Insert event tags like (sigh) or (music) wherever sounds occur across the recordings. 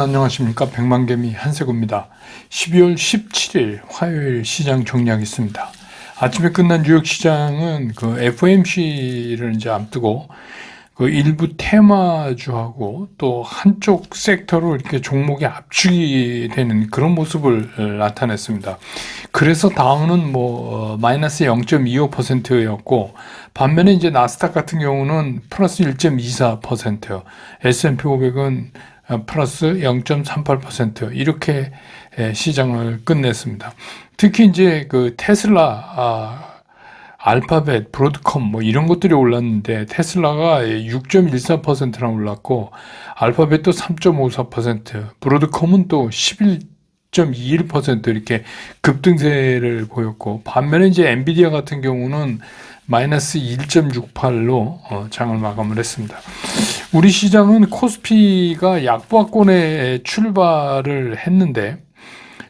여러분 안녕하십니까 백만개미 한세구입니다. 12월 17일 화요일 시장 정리하겠습니다. 아침에 끝난 뉴욕 시장은 그 FOMC를 이제 앞두고 그 일부 테마주하고 또 한쪽 섹터로 이렇게 종목이 압축이 되는 그런 모습을 나타냈습니다. 그래서 다우는 뭐 어, 마이너스 0.25%였고 반면에 이제 나스닥 같은 경우는 플러스 1.24%, S&P 500은 플러스 0.38% 이렇게 에, 시장을 끝냈습니다. 특히 이제 그 테슬라 아, 알파벳, 브로드컴 뭐 이런 것들이 올랐는데 테슬라가 6.14%나 올랐고 알파벳도 3.54%, 브로드컴은 또 11.21% 이렇게 급등세를 보였고 반면에 이제 엔비디아 같은 경우는 마이너스 1.68로 어, 장을 마감을 했습니다. 우리 시장은 코스피가 약보합권에 출발을 했는데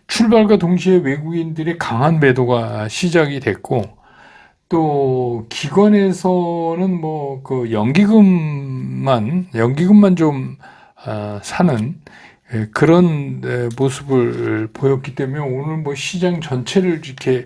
출발과 동시에 외국인들의 강한 매도가 시작이 됐고 또 기관에서는 뭐 그 연기금만 연기금만 좀 어, 사는 예, 그런 예, 모습을 보였기 때문에 오늘 뭐 시장 전체를 이렇게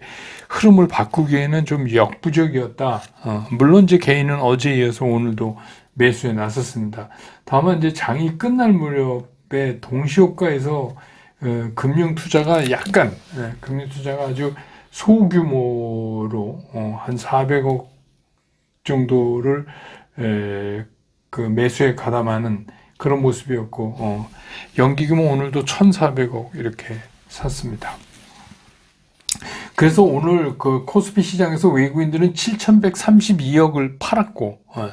흐름을 바꾸기에는 좀 역부족이었다. 어, 물론 이제 개인은 어제 이어서 오늘도 매수에 나섰습니다. 다만 이제 장이 끝날 무렵에 동시효과에서 어, 금융 투자가 약간 예, 금융 투자가 아주 소규모로 어, 한 400억 정도를 에, 그 매수에 가담하는 그런 모습이었고 어, 연기금은 오늘도 1,400억 이렇게 샀습니다. 그래서 오늘 그 코스피 시장에서 외국인들은 7,132억을 팔았고 어,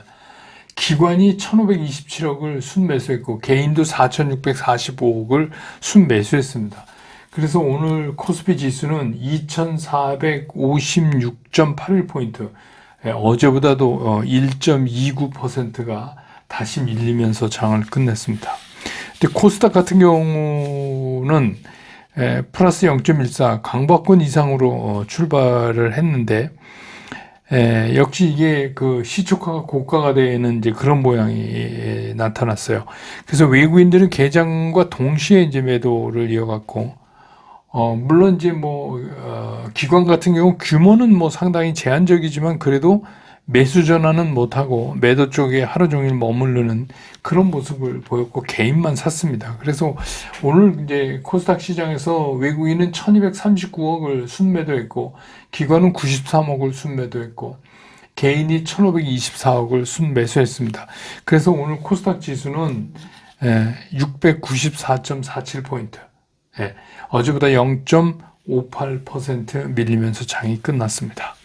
기관이 1,527억을 순매수했고 개인도 4,645억을 순매수했습니다. 그래서 오늘 코스피 지수는 2,456.81포인트, 예, 어제보다도 1.29%가 어, 다시 밀리면서 장을 끝냈습니다. 근데 코스닥 같은 경우는 예, 플러스 0.14 강박권 이상으로 어, 출발을 했는데 에, 역시 이게 그 시초가가 고가가 되는 이제 그런 모양이 나타났어요. 그래서 외국인들은 개장과 동시에 이제 매도를 이어갔고 어, 물론 이제 뭐, 어, 기관 같은 경우 규모는 뭐 상당히 제한적이지만 그래도 매수 전환은 못하고 매도 쪽에 하루 종일 머무르는 그런 모습을 보였고 개인만 샀습니다. 그래서 오늘 이제 코스닥 시장에서 외국인은 1239억을 순매도했고 기관은 93억을 순매도했고 개인이 1524억을 순매수했습니다. 그래서 오늘 코스닥 지수는 694.47포인트. 예, 어제보다 0.58% 밀리면서 장이 끝났습니다.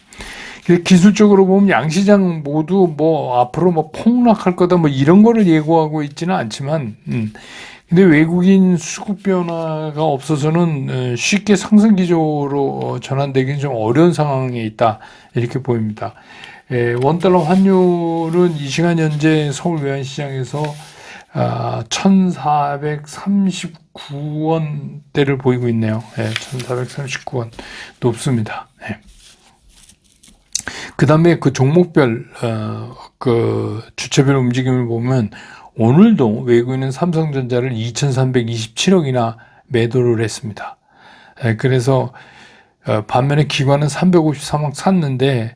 기술적으로 보면 양시장 모두 뭐 앞으로 뭐 폭락할 거다 뭐 이런 거를 예고하고 있지는 않지만, 음. 근데 외국인 수급 변화가 없어서는 어, 쉽게 상승 기조로 어, 전환되기는 좀 어려운 상황에 있다 이렇게 보입니다. 예, 원달러 환율은 이 시간 현재 서울 외환시장에서 1439원대를 아, 보이고 있네요. 네, 1439원 높습니다. 네. 그 다음에 그 종목별, 어, 그 주체별 움직임을 보면 오늘도 외국인은 삼성전자를 2327억이나 매도를 했습니다. 네, 그래서 어, 반면에 기관은 353억 샀는데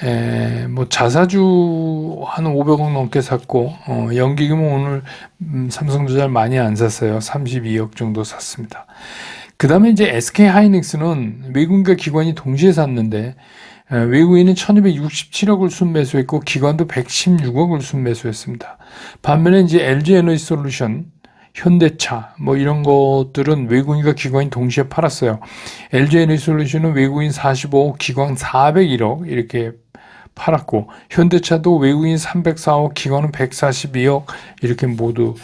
에, 뭐 자사주 한 500억 넘게 샀고 어, 연기금은 오늘 음, 삼성전자를 많이 안 샀어요. 32억 정도 샀습니다. 그 다음에 이제 SK 하이닉스는 외국인과 기관이 동시에 샀는데 에, 외국인은 1267억을 순매수했고 기관도 116억을 순매수했습니다. 반면에 이제 LG 에너지 솔루션 현대차 뭐 이런 것들은 외국인과 기관이 동시에 팔았어요. LG 에너지 솔루션은 외국인 45억, 기관 401억 이렇게 팔았고 현대차도 외국인 304억, 기관은 142억 이렇게 모두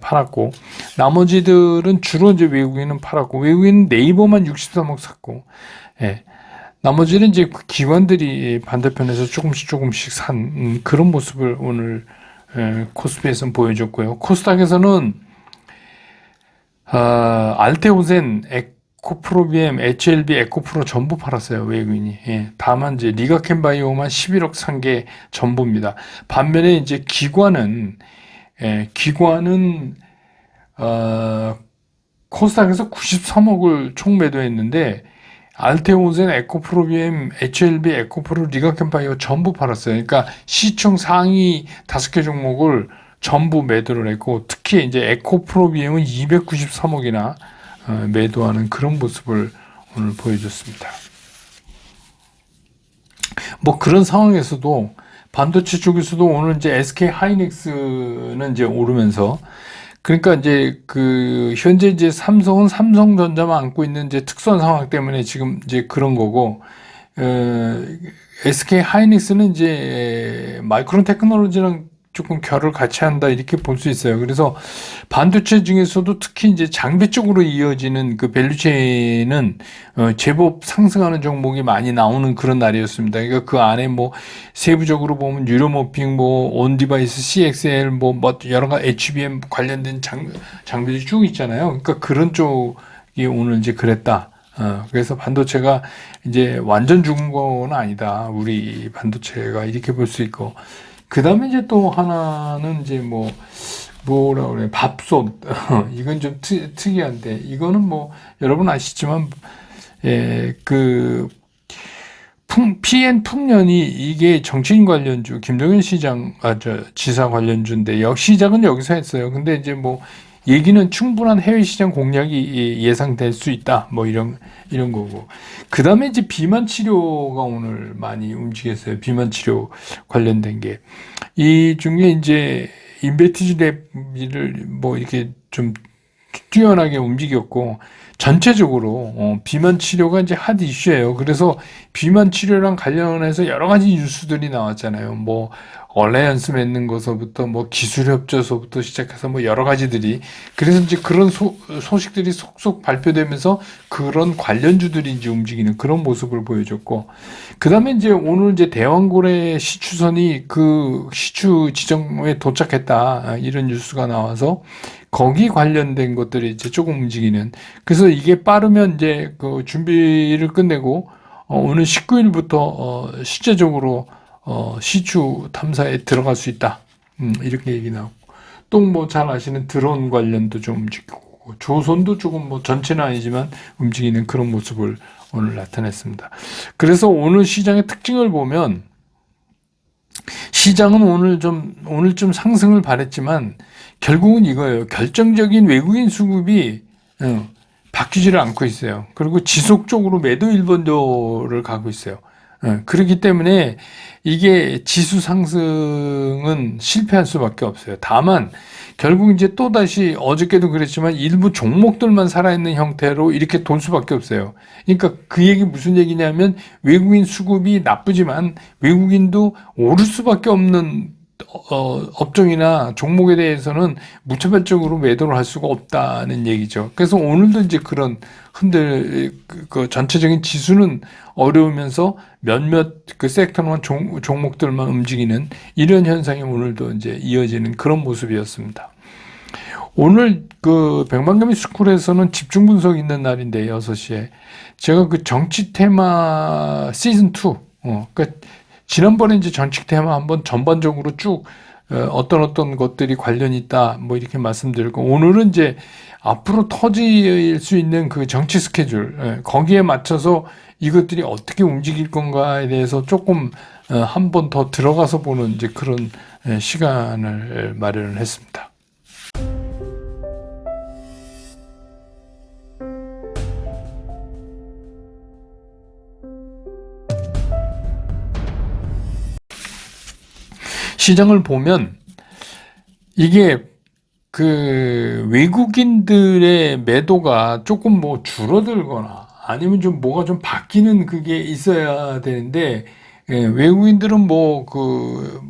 팔았고 나머지들은 주로 이제 외국인은 팔았고 외국인 네이버만 63억 샀고 예. 나머지는 이제 기관들이 반대편에서 조금씩 조금씩 산 음, 그런 모습을 오늘 에, 코스피에서는 보여줬고요. 코스닥에서는 어, 알테오젠, 에코프로비엠, HLB, 에코프로 전부 팔았어요 외국인이. 예. 다만 이제 리가켄바이오만 11억 산 게 전부입니다. 반면에 이제 기관은 예, 기관은 어, 코스닥에서 93억을 총 매도했는데 알테오젠, 에코프로비엠, HLB, 에코프로, 리가캠파이어 전부 팔았어요. 그러니까 시총 상위 다섯 개 종목을 전부 매도를 했고 특히 이제 에코프로비엠은 293억이나 어, 매도하는 그런 모습을 오늘 보여줬습니다. 뭐 그런 상황에서도 반도체 쪽에서도 오늘 이제 SK 하이닉스는 이제 오르면서 그러니까 이제 그 현재 이제 삼성은 삼성전자만 안고 있는 이제 특수한 상황 때문에 지금 이제 그런 거고 어, SK 하이닉스는 이제 마이크론 테크놀로지랑 조금 결을 같이 한다 이렇게 볼 수 있어요. 그래서 반도체 중에서도 특히 이제 장비 쪽으로 이어지는 그 밸류체인은 어, 제법 상승하는 종목이 많이 나오는 그런 날이었습니다. 그러니까 그 안에 뭐 세부적으로 보면 유로모핑, 뭐 온디바이스, CXL, 뭐, 뭐 여러 가지 HBM 관련된 장, 장비들이 쭉 있잖아요. 그러니까 그런 쪽이 오늘 이제 그랬다. 어, 그래서 반도체가 이제 완전 죽은 건 아니다. 우리 반도체가 이렇게 볼 수 있고. 그 다음에 이제 또 하나는 이제 뭐, 뭐라 그래, 밥솥. (laughs) 이건 좀 특, 특이한데, 이거는 뭐, 여러분 아시지만, 예, 그, 풍, PN 풍년이 이게 정치인 관련주, 김동연 시장, 아, 저, 지사 관련주인데, 역, 시작은 여기서 했어요. 근데 이제 뭐, 얘기는 충분한 해외 시장 공략이 예- 예상될 수 있다. 뭐 이런, 이런 거고. 그 다음에 이제 비만 치료가 오늘 많이 움직였어요. 비만 치료 관련된 게. 이 중에 이제 인베티즈랩을 뭐 이렇게 좀 뛰어나게 움직였고 전체적으로 어, 비만 치료가 이제 핫 이슈예요. 그래서 비만 치료랑 관련해서 여러 가지 뉴스들이 나왔잖아요. 뭐 얼라이언스 맺는 것서부터 뭐 기술 협조서부터 시작해서 뭐 여러 가지들이 그래서 이제 그런 소, 소식들이 속속 발표되면서 그런 관련주들이 이제 움직이는 그런 모습을 보여줬고 그다음에 이제 오늘 이제 대왕고래 시추선이 그 시추 지점에 도착했다 아, 이런 뉴스가 나와서 거기 관련된 것들이 이제 조금 움직이는. 그래서 이게 빠르면 이제 그 준비를 끝내고 어, 오늘 19일부터 어, 실제적으로 어, 시추 탐사에 들어갈 수 있다. 음, 이렇게 얘기 나오고 또 뭐 잘 아시는 드론 관련도 좀 움직이고 조선도 조금 뭐 전체는 아니지만 움직이는 그런 모습을 오늘 나타냈습니다. 그래서 오늘 시장의 특징을 보면 시장은 오늘 좀 오늘 좀 상승을 바랬지만 결국은 이거예요. 결정적인 외국인 수급이 어, 바뀌지를 않고 있어요. 그리고 지속적으로 매도 일본도를 가고 있어요. 어, 그렇기 때문에 이게 지수 상승은 실패할 수밖에 없어요. 다만 결국 이제 또 다시 어저께도 그랬지만 일부 종목들만 살아있는 형태로 이렇게 돌 수밖에 없어요. 그러니까 그 얘기 무슨 얘기냐면 외국인 수급이 나쁘지만 외국인도 오를 수밖에 없는 어, 업종이나 종목에 대해서는 무차별적으로 매도를 할 수가 없다는 얘기죠. 그래서 오늘도 이제 그런 흔들 그, 그 전체적인 지수는 어려우면서 몇몇 그 섹터만 종, 종목들만 움직이는 이런 현상이 오늘도 이제 이어지는 그런 모습이었습니다. 오늘 그 백만개미 스쿨에서는 집중 분석 있는 날인데 6시에 제가 그 정치 테마 시즌 2 어, 그러니까 지난번에 이제 정치 테마 한번 전반적으로 쭉 어, 어떤 어떤 것들이 관련이 있다 뭐 이렇게 말씀드리고 오늘은 이제 앞으로 터질 수 있는 그 정치 스케줄 예, 거기에 맞춰서 이것들이 어떻게 움직일 건가에 대해서 조금 어, 한번 더 들어가서 보는 이제 그런 예, 시간을 마련을 했습니다. 시장을 보면 이게 그 외국인들의 매도가 조금 뭐 줄어들거나 아니면 좀 뭐가 좀 바뀌는 그게 있어야 되는데 예, 외국인들은 뭐 그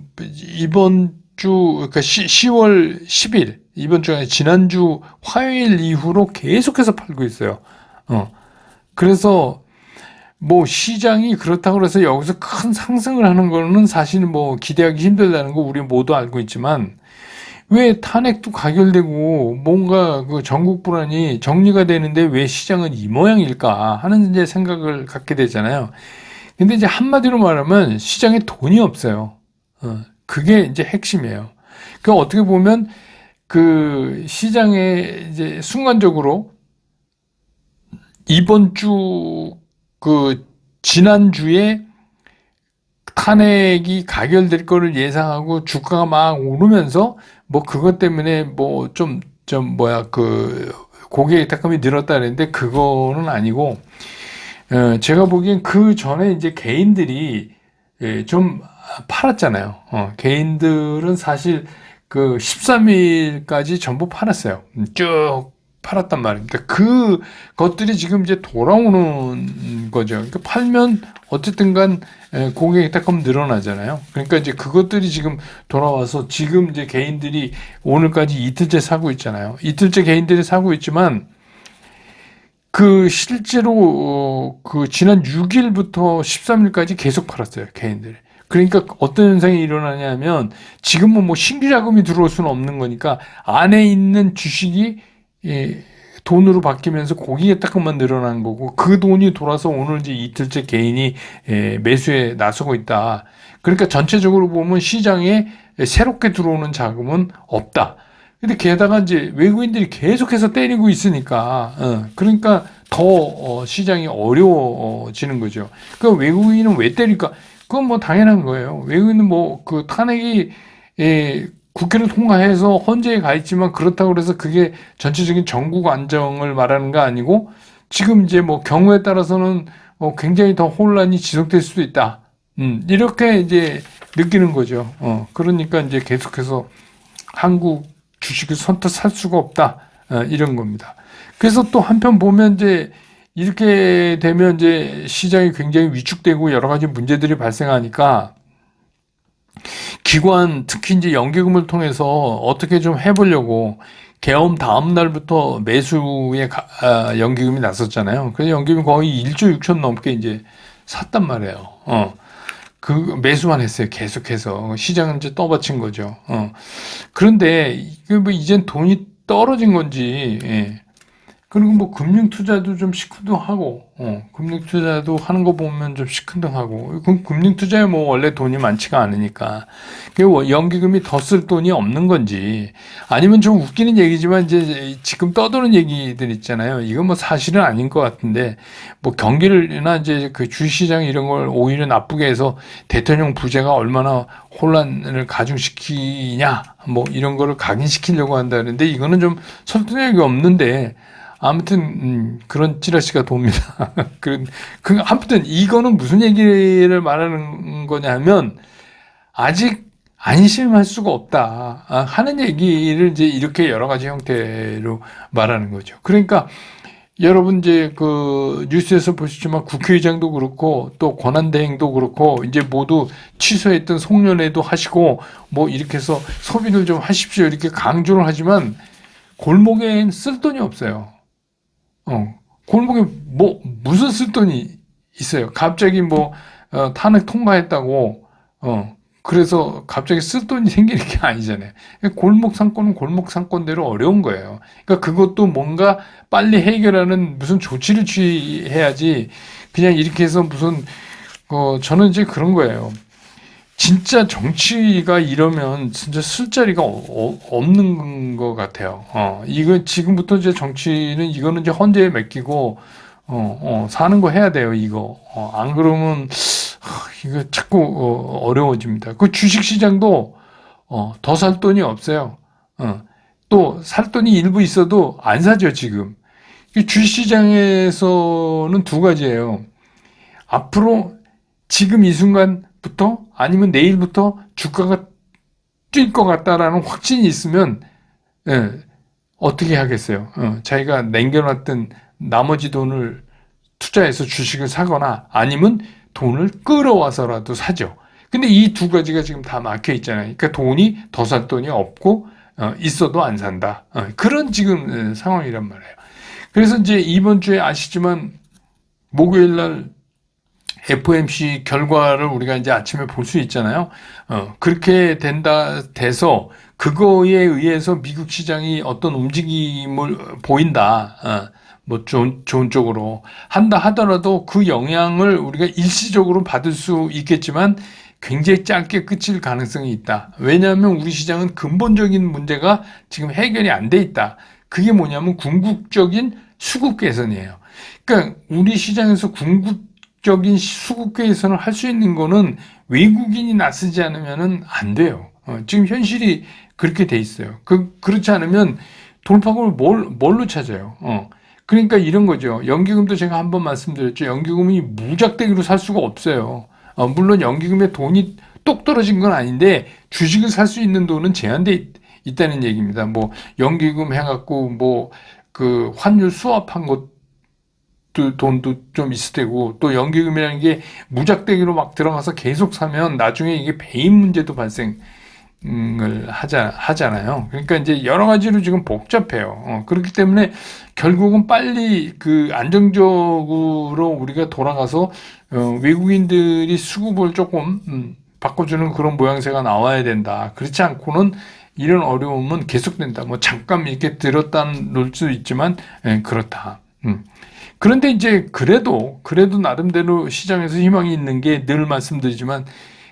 이번 주 그러니까 시, 10 월 10일 이번 주가 아니라 지난주 화요일 이후로 계속해서 팔고 있어요. 어. 그래서 뭐 시장이 그렇다고 해서 여기서 큰 상승을 하는 거는 사실 뭐 기대하기 힘들다는 거 우리 모두 알고 있지만 왜 탄핵도 가결되고 뭔가 그 전국 불안이 정리가 되는데 왜 시장은 이 모양일까 하는 이제 생각을 갖게 되잖아요. 근데 이제 한마디로 말하면 시장에 돈이 없어요. 어, 그게 이제 핵심이에요. 그 어떻게 보면 그 시장에 이제 순간적으로 이번 주 그 지난주에 탄핵이 가결될 거를 예상하고 주가가 막 오르면서 뭐 그것 때문에 뭐 좀좀 뭐야 그 고객 tak감이 늘었다 그랬는데 그거는 아니고 어, 제가 보기엔 그 전에 이제 개인들이 예, 좀 팔았잖아요. 어, 개인들은 사실 그 13일까지 전부 팔았어요. 음, 쭉 팔았단 말입니다. 그 것들이 지금 이제 돌아오는 거죠. 그러니까 팔면 어쨌든 간 에, 고객이 딱하면 늘어나잖아요. 그러니까 이제 그것들이 지금 돌아와서 지금 이제 개인들이 오늘까지 이틀째 사고 있잖아요. 이틀째 개인들이 사고 있지만 그 실제로 어, 그 지난 6일부터 13일까지 계속 팔았어요. 개인들이. 그러니까 어떤 현상이 일어나냐면 지금은 뭐 신규 자금이 들어올 수는 없는 거니까 안에 있는 주식이 예, 돈으로 바뀌면서 고기가 조금만 늘어난 거고 그 돈이 돌아서 오늘 이제 이틀째 개인이 예, 매수에 나서고 있다. 그러니까 전체적으로 보면 시장에 새롭게 들어오는 자금은 없다. 근데 게다가 이제 외국인들이 계속해서 때리고 있으니까 어, 그러니까 더 어, 시장이 어려워지는 거죠. 그 외국인은 왜 때릴까? 그건 뭐 당연한 거예요. 외국인은 뭐 그 탄핵이 예, 국회를 통과해서 헌재에 가 있지만 그렇다고 그래서 그게 전체적인 전국 안정을 말하는 거 아니고 지금 이제 뭐 경우에 따라서는 뭐 굉장히 더 혼란이 지속될 수도 있다. 음, 이렇게 이제 느끼는 거죠. 어, 그러니까 이제 계속해서 한국 주식을 선뜻 살 수가 없다. 어, 이런 겁니다. 그래서 또 한편 보면 이제 이렇게 되면 이제 시장이 굉장히 위축되고 여러 가지 문제들이 발생하니까 기관 특히 이제 연기금을 통해서 어떻게 좀 해보려고 계엄 다음 날부터 매수에 가, 아, 연기금이 났었잖아요. 그래서 연기금이 거의 1조 6천 넘게 이제 샀단 말이에요. 어. 그 매수만 했어요. 계속해서 시장은 이제 떠받친 거죠. 어. 그런데 이게 뭐 이젠 돈이 떨어진 건지 예. 그리고 뭐 금융 투자도 좀 시큰둥하고, 어, 금융 투자도 하는 거 보면 좀 시큰둥하고, 그럼 금융 투자에 뭐 원래 돈이 많지가 않으니까, 그 연기금이 더 쓸 돈이 없는 건지, 아니면 좀 웃기는 얘기지만 이제 지금 떠도는 얘기들 있잖아요. 이건 뭐 사실은 아닌 것 같은데, 뭐 경기를나 이제 그 주시장 이런 걸 오히려 나쁘게 해서 대통령 부재가 얼마나 혼란을 가중시키냐, 뭐 이런 거를 각인시키려고 한다는데, 이거는 좀 설득력이 없는데, 아무튼 음, 그런 찌라시가 돕니다. (laughs) 그, 그 아무튼 이거는 무슨 얘기를 말하는 거냐면 아직 안심할 수가 없다 아, 하는 얘기를 이제 이렇게 여러 가지 형태로 말하는 거죠. 그러니까 여러분 이제 그 뉴스에서 보시지만 국회의장도 그렇고 또 권한대행도 그렇고 이제 모두 취소했던 송년회도 하시고 뭐 이렇게 해서 소비를 좀 하십시오 이렇게 강조를 하지만 골목엔 쓸 돈이 없어요. 어, 골목에 뭐 무슨 쓸 돈이 있어요. 갑자기 뭐 어, 탄핵 통과했다고 어 그래서 갑자기 쓸 돈이 (laughs) 생기는 게 아니잖아요. 골목 상권은 골목 상권대로 어려운 거예요. 그러니까 그것도 뭔가 빨리 해결하는 무슨 조치를 취해야지 그냥 이렇게 해서 무슨 어 저는 이제 그런 거예요. 진짜 정치가 이러면 진짜 쓸 자리가 어, 어, 없는 것 같아요. 어, 이거 지금부터 이제 정치는 이거는 이제 헌재에 맡기고 어, 어, 사는 거 해야 돼요. 이거 어, 안 그러면 이거 자꾸 어, 어려워집니다. 그 주식 시장도 어, 더 살 돈이 없어요. 어, 또 살 돈이 일부 있어도 안 사죠 지금. 주식 시장에서는 두 가지예요. 앞으로 지금 이 순간부터 아니면 내일부터 주가가 뛸 것 같다라는 확신이 있으면 예, 어떻게 하겠어요? 어, 자기가 남겨놨던 나머지 돈을 투자해서 주식을 사거나 아니면 돈을 끌어와서라도 사죠. 근데 이 두 가지가 지금 다 막혀 있잖아요. 그러니까 돈이 더 살 돈이 없고 어, 있어도 안 산다. 어, 그런 지금 어, 상황이란 말이에요. 그래서 이제 이번 주에 아시지만 목요일 날 FOMC 결과를 우리가 이제 아침에 볼 수 있잖아요. 어, 그렇게 된다, 돼서 그거에 의해서 미국 시장이 어떤 움직임을 보인다. 어, 뭐 좋은, 좋은 쪽으로 한다 하더라도 그 영향을 우리가 일시적으로 받을 수 있겠지만 굉장히 짧게 끝일 가능성이 있다. 왜냐하면 우리 시장은 근본적인 문제가 지금 해결이 안 돼 있다. 그게 뭐냐면 궁극적인 수급 개선이에요. 그러니까 우리 시장에서 궁극 적인 개선을 할수 있는 거는 외국인이 나서지 않으면은 안 돼요. 어, 지금 현실이 그렇게 돼 있어요. 그, 그렇지 않으면 돌파구를 뭘, 뭘로 찾아요? 어. 그러니까 이런 거죠. 연기금도 제가 한번 말씀드렸죠. 연기금이 무작대기로 살 수가 없어요. 어, 물론 연기금에 돈이 똑 떨어진 건 아닌데 주식을 살 수 있는 돈은 제한돼 있, 있다는 얘기입니다. 뭐 연기금 해갖고 뭐 그 환율 수합한 것 돈도 좀 있을 테고 또 연기금이라는 게 무작대기로 막 들어가서 계속 사면 나중에 이게 배임 문제도 발생 을 하자 하잖아요. 그러니까 이제 여러 가지로 지금 복잡해요. 어, 그렇기 때문에 결국은 빨리 그 안정적으로 우리가 돌아가서 어, 외국인들이 수급을 조금 음, 바꿔주는 그런 모양새가 나와야 된다. 그렇지 않고는 이런 어려움은 계속된다. 뭐 잠깐 이렇게 들었다 놓을 수 있지만 예, 그렇다. 음. 그런데 이제 그래도 그래도 나름대로 시장에서 희망이 있는 게 늘 말씀드리지만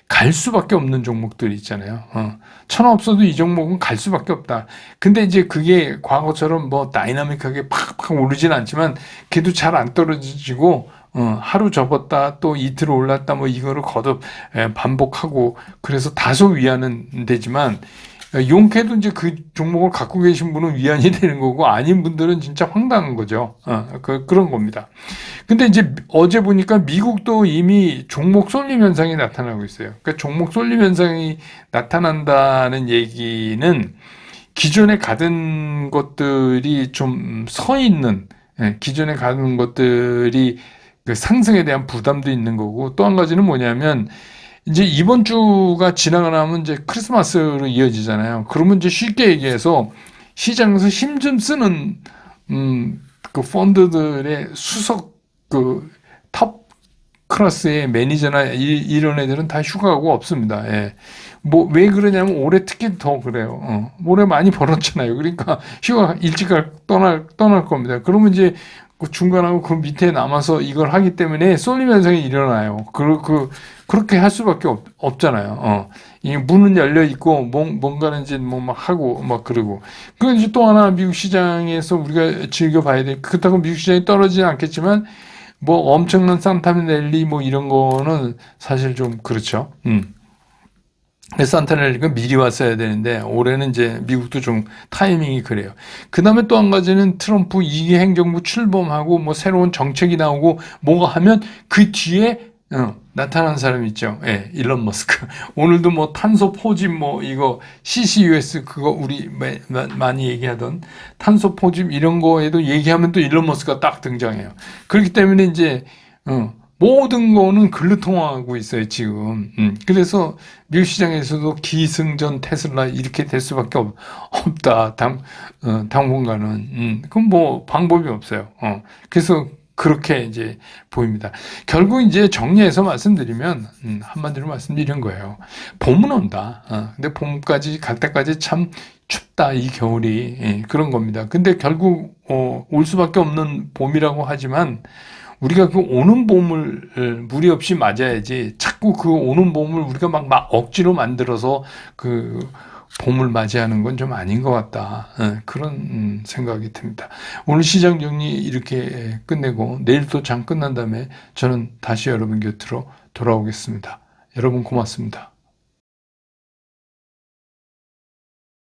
갈 수밖에 없는 종목들이 있잖아요. 어. 천 없어도 이 종목은 갈 수밖에 없다. 근데 이제 그게 과거처럼 뭐 다이나믹하게 팍팍 오르진 않지만 걔도 잘 안 떨어지고 어, 하루 접었다 또 이틀 올랐다 뭐 이거를 거듭 에, 반복하고 그래서 다소 위안은 되지만 용케도 이제 그 종목을 갖고 계신 분은 위안이 (laughs) 되는 거고 아닌 분들은 진짜 황당한 거죠. 어, 그, 그런 겁니다. 근데 이제 어제 보니까 미국도 이미 종목 쏠림 현상이 나타나고 있어요. 그러니까 종목 쏠림 현상이 나타난다는 얘기는 기존에 가던 것들이 좀 서 있는 예, 기존에 가는 것들이 그 상승에 대한 부담도 있는 거고 또 한 가지는 뭐냐면 이제 이번 주가 지나고 나면 이제 크리스마스로 이어지잖아요. 그러면 이제 쉽게 얘기해서 시장에서 힘 좀 쓰는 음, 그 펀드들의 수석 그 탑 클래스의 매니저나 이, 런 애들은 다 휴가가 없습니다. 예. 뭐 왜 그러냐면 올해 특히 더 그래요. 어. 올해 많이 벌었잖아요. 그러니까 (laughs) 휴가 일찍 떠날 떠날 겁니다. 그러면 이제 그 중간하고 그 밑에 남아서 이걸 하기 때문에 쏠림 현상이 일어나요. 그, 그, 그렇게 할 수밖에 없, 없잖아요. 어. 이 문은 열려 있고, 뭔, 뭔가는 이제 뭐 막 하고, 막 그러고. 그 이제 또 하나 미국 시장에서 우리가 즐겨봐야 돼. 그렇다고 미국 시장이 떨어지진 않겠지만, 뭐 엄청난 산타넬리 뭐 이런 거는 사실 좀 그렇죠. 음. 산타넬리가 미리 왔어야 되는데 올해는 이제 미국도 좀 타이밍이 그래요. 그 다음에 또 한 가지는 트럼프 2기 행정부 출범하고 뭐 새로운 정책이 나오고 뭐가 하면 그 뒤에 어, 나타난 사람 있죠. 예, 일론 머스크. (laughs) 오늘도 뭐 탄소 포집 뭐 이거 CCUS 그거 우리 많이 얘기하던 탄소 포집 이런 거에도 얘기하면 또 일론 머스크가 딱 등장해요. 그렇기 때문에 이제 어, 모든 거는 글로 통하고 있어요, 지금. 음. 그래서 미국 시장에서도 기승전 테슬라 이렇게 될 수밖에 없, 다 당, 어, 당분간은. 음. 그럼 뭐 방법이 없어요. 어. 그래서 그렇게 이제 보입니다. 결국 이제 정리해서 말씀드리면, 음, 한마디로 말씀드린 거예요. 봄은 온다. 어. 근데 봄까지 갈 때까지 참 춥다, 이 겨울이. 예, 그런 겁니다. 근데 결국, 어, 올 수밖에 없는 봄이라고 하지만, 우리가 그 오는 봄을 무리 없이 맞아야지 자꾸 그 오는 봄을 우리가 막, 막 억지로 만들어서 그 봄을 맞이하는 건 좀 아닌 것 같다. 예, 그런 음, 생각이 듭니다. 오늘 시장 정리 이렇게 끝내고 내일 또 장 끝난 다음에 저는 다시 여러분 곁으로 돌아오겠습니다. 여러분 고맙습니다.